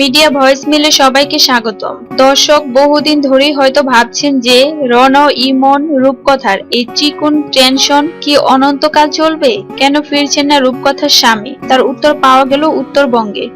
Media voice মিলে সবাইকে স্বাগতম। দর্শক, বহুদিন ধরেই হয়তো ভাবছেন যে, রণ ইমন রূপকথার এই চিকুন টেনশন কি অনন্তকাল চলবে? কেন ফিরছেন না রূপকথার স্বামী? তার উত্তর পাওয়া গেল উত্তরবঙ্গে।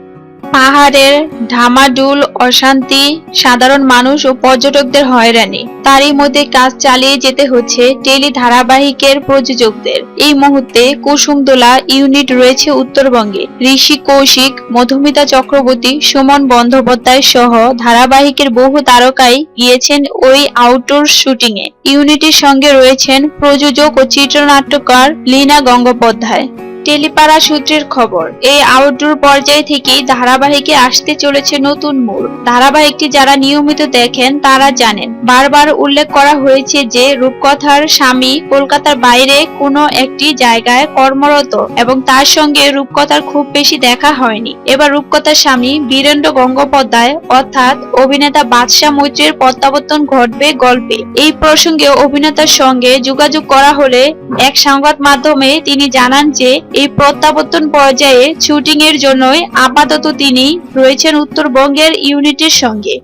পাহাড়ের ঢামাডুল অশান্তি সাধারণ মানুষ ও পর্যটকদের হয়রানি। তারই মধ্যে কাজ চালিয়ে যেতে হচ্ছে টেলি ধারাবাহিকের প্রযোজকদের। এই মুহূর্তে কুসুমদোলা ইউনিট রয়েছে উত্তরবঙ্গে। ঋষি কৌশিক, মধুমিতা চক্রবর্তী, সুমন বন্দ্যোপাধ্যায় সহ ধারাবাহিকের বহু তারকাই গিয়েছেন ওই আউটডোর শুটিং এ ইউনিটের সঙ্গে রয়েছেন প্রযোজক ও চিত্রনাট্যকার লীনা গঙ্গোপাধ্যায়। টেলিপাড়া সূত্রের খবর, এই আউটডোর পর্যায় থেকেই ধারাবাহিকে আসতে চলেছে নতুন মোড়। ধারাবাহিকটি যারা নিয়মিত দেখেন, তারা জানেন, বারবার উল্লেখ করা হয়েছে যে রূপকথার স্বামী কলকাতার বাইরে কোনো একটি জায়গায় কর্মরত এবং তার সঙ্গে রূপকথার খুব বেশি দেখা হয়নি। এবার রূপকথার স্বামী বীরেন্দ্র গঙ্গোপাধ্যায় অর্থাৎ অভিনেতা বাদশাহ মৈত্রের প্রত্যাবর্তন ঘটবে গল্পে। এই প্রসঙ্গে অভিনেতার সঙ্গে যোগাযোগ করা হলে এক সংবাদ মাধ্যমে তিনি জানান যে এই প্রত্যাবর্তন পর্যায়ে শুটিং এর জন্যই আপাতত তিনি রয়েছেন উত্তরবঙ্গের ইউনিটের সঙ্গে।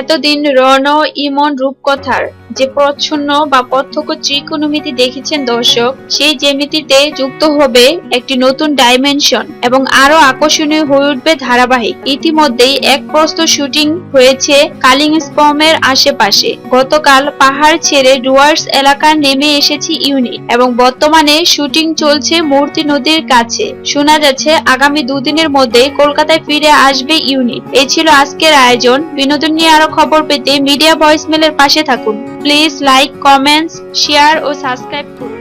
এতদিন রণ ইমন রূপকথার, যে প্রচ্ছন্ন বা প্রত্যক্ষ ত্রিকোণমিতি দেখেছেন দর্শক, সেই জ্যামিতিতে যুক্ত হবে একটি নতুন ডাইমেনশন এবং আরও আকর্ষণীয় হয়ে উঠবে ধারাবাহিক। ইতিমধ্যেই এক প্রস্ত শুটিং হয়েছে কালিংস্পমের আশেপাশে। গতকাল পাহাড় ছেড়ে ডুয়ার্স এলাকার নেমে এসেছে ইউনিট এবং বর্তমানে শুটিং চলছে মূর্তি নদীর কাছে। শোনা যাচ্ছে আগামী দুদিনের মধ্যে কলকাতায় ফিরে আসবে ইউনিট এ ছিল আজকের আয়োজন। বিনোদন নিয়ে আরও খবর পেতে মিডিয়া ভয়েসমেলের পাশে থাকুন। প্লিজ লাইক কমেন্টস শেয়ার ও সাবস্ক্রাইব করুন।